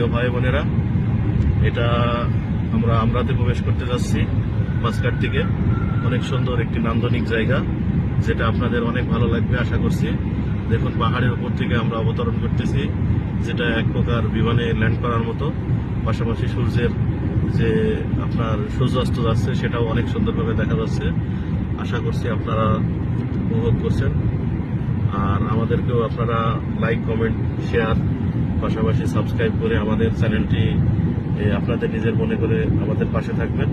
প্রিয় ভাই বোনেরা, এটা আমরা আমরাতে প্রবেশ করতে যাচ্ছি মাসকাট থেকে। অনেক সুন্দর একটি নান্দনিক জায়গা, যেটা আপনাদের অনেক ভালো লাগবে, আশা করছি। দেখুন, পাহাড়ের উপর থেকে আমরা অবতরণ করতেছি, যেটা এক প্রকার বিমানে ল্যান্ড করার মতো। পাশাপাশি সূর্যের যে আপনার সূর্যাস্ত যাচ্ছে, সেটাও অনেক সুন্দরভাবে দেখা যাচ্ছে। আশা করছি আপনারা উপভোগ করছেন। আর আমাদেরকেও আপনারা লাইক কমেন্ট শেয়ার পাশাপাশি সাবস্ক্রাইব করে আমাদের চ্যানেলটি আপনাদের নিজের মনে করে আমাদের পাশে থাকবেন,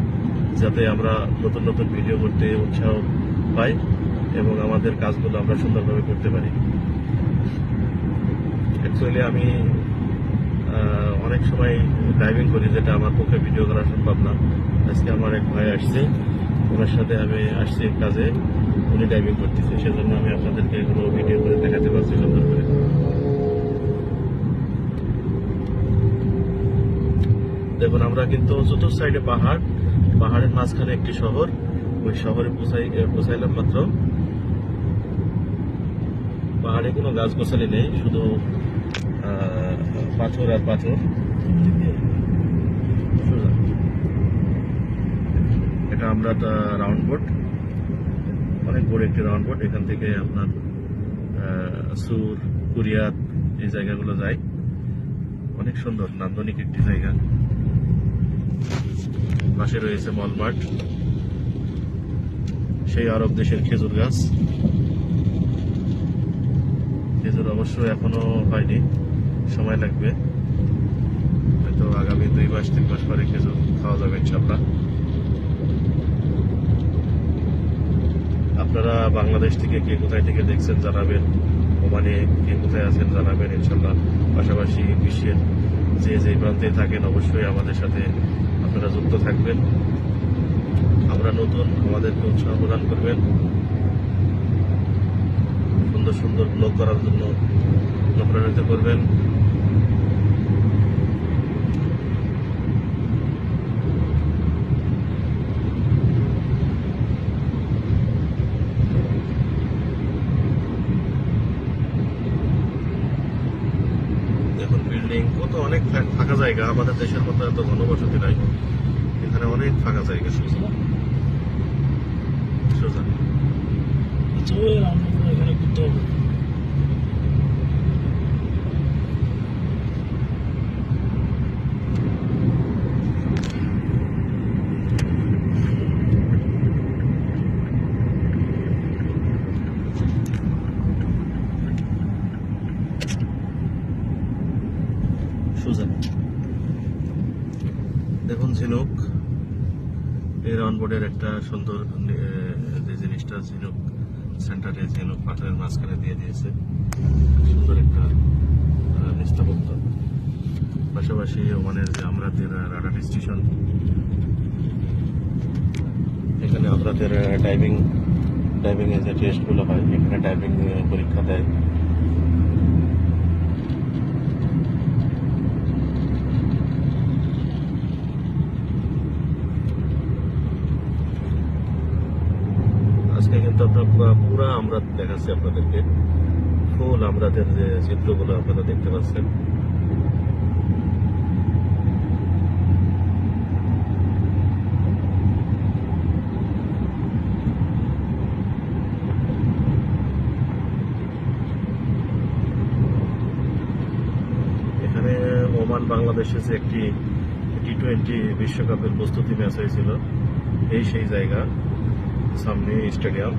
যাতে আমরা নতুন নতুন ভিডিও করতে উৎসাহ পাই এবং আমাদের কাজগুলো আমরা সুন্দরভাবে করতে পারি। অ্যাকচুয়ালি আমি অনেক সময় ড্রাইভিং করি যেটা আমার পক্ষে ভিডিও করা সম্ভব না। আজকে আমার এক ভাই আসছে, ওনার সাথে আমি আসছি কাজে, উনি ড্রাইভিং করতেছে, সেজন্য আমি আপনাদেরকে এগুলো ভিডিও করে দেখাতে পারছি সুন্দর করে দেখুন, আমরা কিন্তু চতুর্থ সাইডে পাহাড়। পাহাড়ের মাঝখানে একটি শহর। ওই শহরে পৌঁছাইলাম মাত্র। পাহাড়ে কোনো গাছ গোছালি নেই, শুধু পাথর আর পাথর। এটা আমরা একটা রাউন্ড বোট অনেক বড় একটি রাউন্ড বোট এখান থেকে আপনার সুর কুরিয়াত এই জায়গাগুলো যায়। অনেক সুন্দর, নান্দনিক একটি জায়গা। পাশে রয়েছে মলমার্ট। সেই আরব দেশের খেজুর গাছ। খেজুর অবশ্য এখনও হয়নি, সময় লাগবে। হয়তো আগামী দুই মাস, তিন মাস পরে খেজুর খাওয়া যাবে ইনশাল্লাহ আপনারা বাংলাদেশ থেকে কে কোথায় থেকে দেখছেন জানাবেন, ওমানে কে কোথায় আছেন জানাবেন ইনশাল্লাহ পাশাপাশি বিশ্বের যে যে প্রান্তে থাকেন অবশ্যই আমাদের সাথে আপনারা যুক্ত থাকবেন। আমরা নতুন আমাদেরকে উৎসাহ প্রদান করবেন। সুন্দর সুন্দর ব্লগ করার জন্য অনুপ্রাণিত করবেন। দেখুন বিল্ডিং কত অনেক ফা- ফাঁকা জায়গা আমাদের দেশের মতো এত ঘনবসতি নাই এখানে অনেক ফাঁকা জায়গা সোজা সোজা চলে এলাম আমরা এখানে ঘুরতে হবে সোজা দেখুন ঝিনুক এই রাউন্ড বোর্ডের একটা সুন্দর যে জিনিসটা ঝিনুক সেন্টারে ঝিনুক পাথরের মাঝখানে দিয়ে দিয়েছে। সুন্দর একটা স্থাপত্য পাশাপাশি ওমানের যে আমরাদের রাডার স্টেশন এখানে আমরাদের ডাইভিং ডাইভিং এর যে টেস্টগুলো হয়, এখানে ডাইভিং পরীক্ষা দেয় আজকে কিন্তু আপনার পুরা পুরা আমরা দেখাচ্ছি আপনাদেরকে। ফুল আমরাদের যে চিত্রগুলো আপনারা দেখতে পাচ্ছেন। এখানে বাংলাদেশে যে একটি টি টোয়েন্টি বিশ্বকাপের প্রস্তুতি ম্যাচ হয়েছিল, এই সেই জায়গা, সামনে স্টেডিয়াম।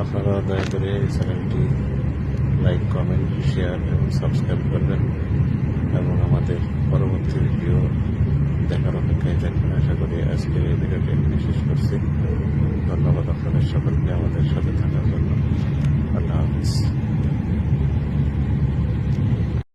আপনারা দয়া করে এই চ্যানেলটি লাইক, কমেন্ট শেয়ার এবং সাবস্ক্রাইব করবেন এবং আমাদের পরবর্তী ভিডিও দেখার অপেক্ষায় থাকবেন। আশা করি আজকের এই ভিডিওটি এখানে শেষ করছি। ধন্যবাদ আপনাদের সকলকে আমাদের সাথে থাকার জন্য। আল্লাহ হাফিজ।